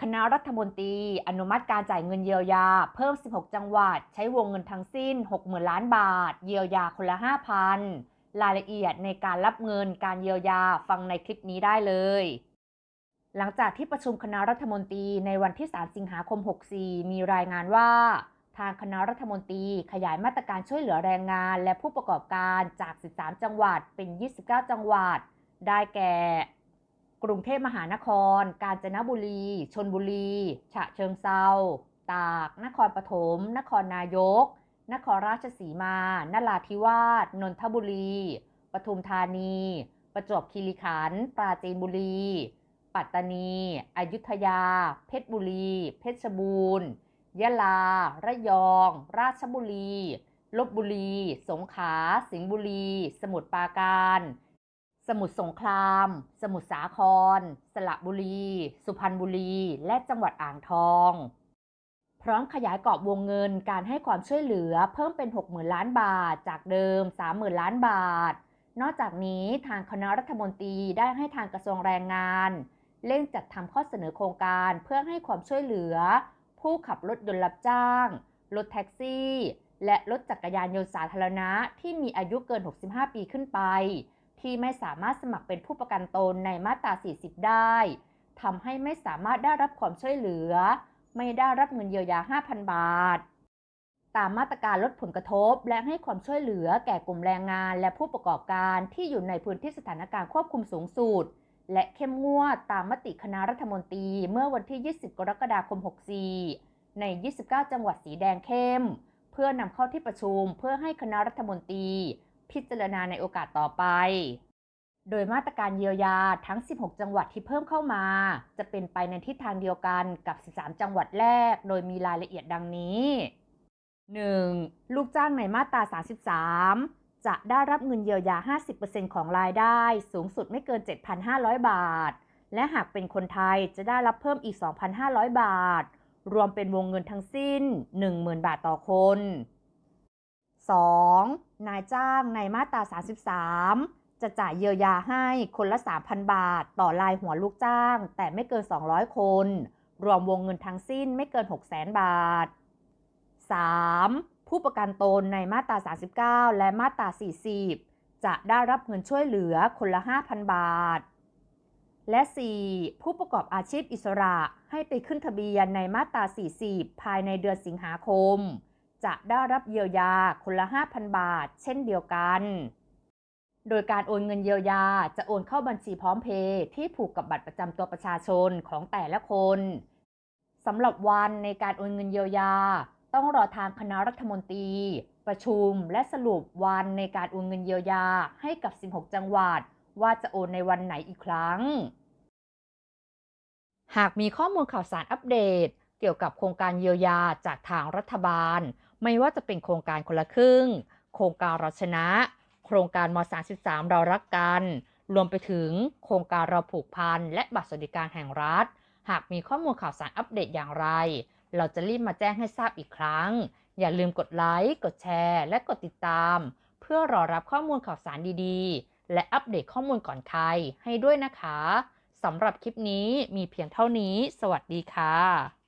คณะรัฐมนตรี อนุมัติการจ่ายเงินเยียวยา เพิ่ม 16 จังหวัด ใช้วงเงินทั้งสิ้น 60,000 ล้านบาท เยียวยาคนละ 5,000 รายละเอียดในการรับเงินการเยียวยาฟังในคลิปนี้ได้เลย หลังจากที่ประชุมคณะรัฐมนตรีในวันที่ 3 สิงหาคม 64 มีรายงานว่า ทางคณะรัฐมนตรีขยายมาตรการช่วยเหลือแรงงาน และผู้ประกอบการจาก 13 จังหวัดเป็น 29 จังหวัด ได้แก่ กรุงเทพมหานคร กาญจนบุรี ชนบุรี ฉะเชิงเซาตาก นครปฐม นครนายก นครราชสีมา นราธิวาส นนทบุรี ปทุมธานี ประจวบคีรีขันธ์ ปราจีนบุรี ปัตตานี อยุธยา เพชรบุรี เพชรบูรณ์ ยะลา ระยอง ราชบุรี ลบบุรี สงขลา สิงห์บุรี สมุทรปราการ สมุทรสงคราม สมุทรสาคร สระบุรี สุพรรณบุรี และจังหวัดอ่างทอง พร้อมขยายกรอบวงเงินการให้ความช่วยเหลือเพิ่มเป็น 60,000 ล้านบาท จากเดิม 30,000 ล้านบาท นอกจากนี้ทางคณะรัฐมนตรีได้ให้ทางกระทรวงแรงงาน เร่งจัดทำข้อเสนอโครงการเพื่อให้ความช่วยเหลือ ผู้ขับรถยนต์รับจ้าง รถแท็กซี่ และรถจักรยานยนต์สาธารณะที่มีอายุเกิน 65 ปีขึ้นไป ที่ไม่สามารถสมัครเป็นผู้ประกันตนในมาตรา 40 ได้ทำให้ไม่สามารถได้รับความช่วยเหลือ ไม่ได้รับเงินเยียวยา 5,000 บาท ตามมาตรการลดผลกระทบ และให้ความช่วยเหลือแก่กลุ่มแรงงาน และผู้ประกอบการที่อยู่ในพื้นที่สถานการณ์ควบคุมสูงสุดและเข้มงวดตามมติคณะรัฐมนตรีเมื่อวันที่ 20 กรกฎาคม 64 ใน 29 จังหวัดสีแดงเข้ม เพื่อนำเข้าที่ประชุมเพื่อให้คณะรัฐมนตรี พิจารณาในโอกาสต่อไป โดยมาตรการเยียวยาทั้ง 16 จังหวัดที่เพิ่มเข้ามา จะเป็นไปในทิศทางเดียวกันกับ 13 จังหวัดแรก โดยมีรายละเอียดดังนี้ 1. ลูกจ้างในมาตรา 33 จะได้รับเงินเยียวยา 50%ของรายได้ สูงสุดไม่เกิน 7,500 บาท และหากเป็นคนไทยจะได้รับเพิ่มอีก 2,500 บาท รวมเป็นวงเงินทั้งสิ้น 10,000 บาทต่อคน 2. นายจ้างในมาตรา 33 จะจ่ายเยียวยาให้คนละ 3,000 บาท ต่อรายหัวลูกจ้าง แต่ไม่เกิน 200 คน รวมวงเงินทั้งสิ้นไม่เกิน 600,000 บาท 3. ผู้ประกันตนในมาตรา 39 และมาตรา 40 จะได้รับเงินช่วยเหลือคนละ 5,000 บาท และ 4. ผู้ประกอบอาชีพอิสระให้ไปขึ้นทะเบียนในมาตรา 40 ภายในเดือนสิงหาคม จะได้รับเยียวยาคนละ 5,000 บาท เช่นเดียวกัน โดยการโอนเงินเยียวยาจะโอนเข้าบัญชีพร้อมเพย์ที่ผูกกับบัตรประจำตัวประชาชนของแต่ละคนสำหรับวันในการโอนเงินเยียวยา ต้องรอทางคณะรัฐมนตรี ประชุมและสรุปวันในการโอนเงินเยียวยาให้กับ 16 จังหวัด ว่าจะโอนในวันไหนอีกครั้ง หากมีข้อมูลข่าวสารอัปเดต เกี่ยวกับโครงการเยียวยาจากทางรัฐบาล ไม่ว่าจะเป็นโครงการคนละครึ่ง โครงการเราชนะ โครงการม 33 เรารักกัน รวมไปถึงโครงการเราผูกพันและบัตรสวัสดิการแห่งรัฐ หากมีข้อมูลข่าวสารอัปเดตอย่างไร เราจะรีบมาแจ้งให้ทราบอีกครั้ง อย่าลืมกดไลค์ กดแชร์ และกดติดตาม เพื่อรอรับข้อมูลข่าวสารดีๆ และอัปเดตข้อมูลก่อนใครให้ด้วยนะคะสำหรับคลิปนี้มีเพียงเท่านี้ สวัสดีค่ะ